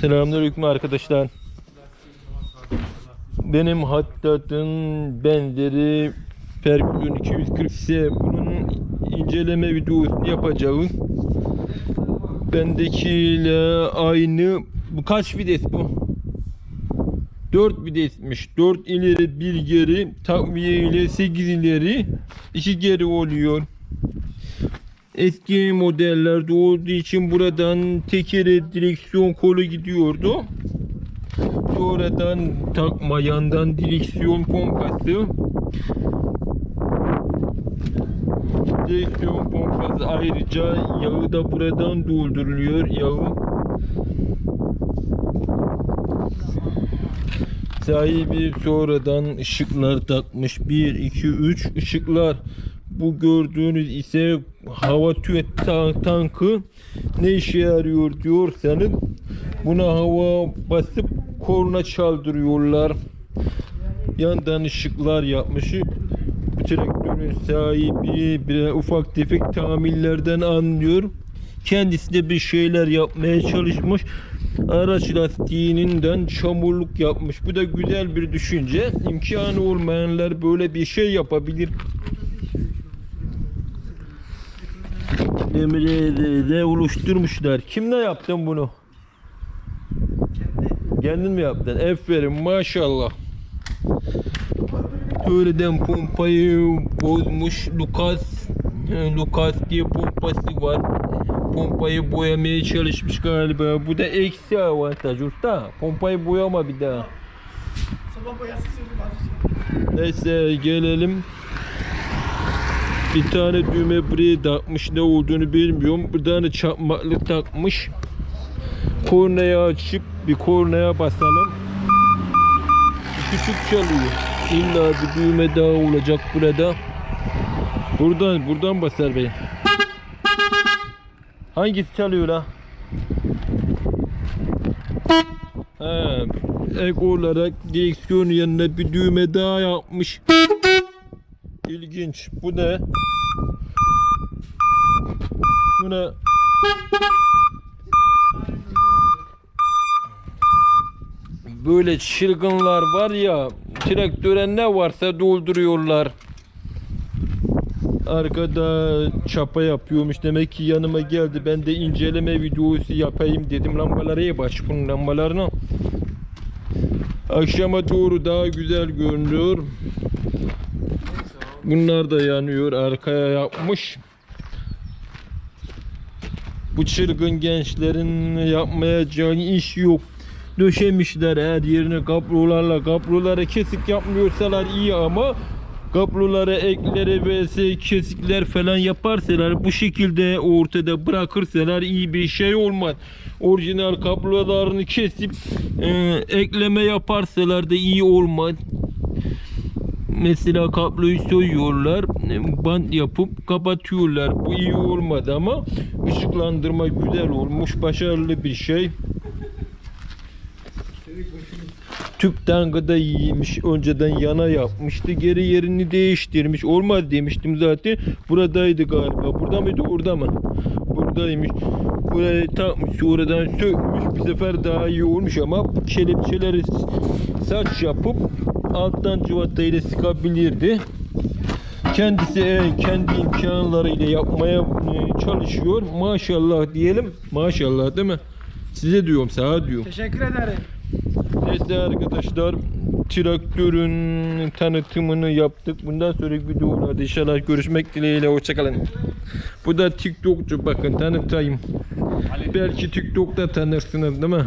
Selamünaleyküm arkadaşlar. Benim Hattat'ın benzeri Perküzyon 240 ise bunun inceleme videosunu yapacağım. Bendekiyle aynı. Bu kaç vites bu? 4 vitesmiş. 4 ileri 1 geri takviye ile 8 ileri 2 geri oluyor. Eski modellerde olduğu için buradan tekere direksiyon kolu gidiyordu. Sonradan takma yandan direksiyon pompası. Direksiyon pompası ayrıca yağı da buradan dolduruluyor. Yağı Sahibi sonradan ışıklar takmış. 1, 2, 3 ışıklar. Bu gördüğünüz ise hava tüet ta- tankı ne işe yarıyor diyorsanız buna hava basıp korna çaldırıyorlar. Yandan ışıklar yapmış. Bu traktörün sahibi bir ufak tefek tamirlerden anlıyor. Kendisi de bir şeyler yapmaya çalışmış. Araç lastiğinden çamurluk yapmış. Bu da güzel bir düşünce. İmkanı olmayanlar böyle bir şey yapabilir. Emre'de oluşturmuşlar. Kimle yaptın bunu? Kendin mi yaptın? Aferin maşallah. Öğleden pompayı bozmuş. Lucas e, Lucas diye pompası var. Pompayı boyamaya çalışmış galiba. Bu da eksi avantaj usta. Pompayı boyama bir daha. Sabah boyası. Neyse gelelim. Bir tane düğme buraya takmış ne olduğunu bilmiyorum. Bir tane çakmaklık takmış. Kornaya açıp bir kornaya basalım. Küçük çalıyor. İlla bir düğme daha olacak burada. Buradan buradan basar bey. Hangisi çalıyor la? He, ek olarak direksiyon yanına bir düğme daha yapmış. İlginç. Bu ne? Bu ne? Böyle çılgınlar var ya traktöre ne varsa dolduruyorlar. Arkada çapa yapıyormuş. Demek ki yanıma geldi. Ben de inceleme videosu yapayım dedim. Lambaları aç bunun lambalarını. Akşama doğru daha güzel görünüyor. Bunlar da yanıyor. Arkaya yapmış. Bu çılgın gençlerin yapmayacağı iş yok. Döşemişler her yerine kablolarla. Kabloları kesik yapmıyorsalar iyi ama kablolara ekleri vs kesikler falan yaparsalar bu şekilde ortada bırakırsalar iyi bir şey olmaz. Orijinal kablolarını kesip e, ekleme yaparsalar da iyi olmaz. Mesela kabloyu soyuyorlar, bant yapıp kapatıyorlar. Bu iyi olmadı ama ışıklandırma güzel olmuş, başarılı bir şey. Tüp tankı da iyiymiş. Önceden yana yapmıştı. Geri yerini değiştirmiş. Olmaz demiştim zaten. Buradaydı galiba. Burada mıydı? Orada mı? Buradaymış. Burayı takmış. Sonradan sökmüş. Bir sefer daha iyi olmuş ama kelepçeleri saç yapıp alttan cıvatayla sıkabilirdi. Kendisi e, kendi imkanlarıyla yapmaya e, çalışıyor. Maşallah diyelim. Maşallah değil mi? Size diyorum, sana diyorum. Teşekkür ederim. Neyse arkadaşlar traktörün tanıtımını yaptık. Bundan sonraki videolarda inşallah görüşmek dileğiyle. Hoşçakalın. Bu da TikTokçu bakın tanıtayım. Belki TikTok'ta tanırsınız değil mi?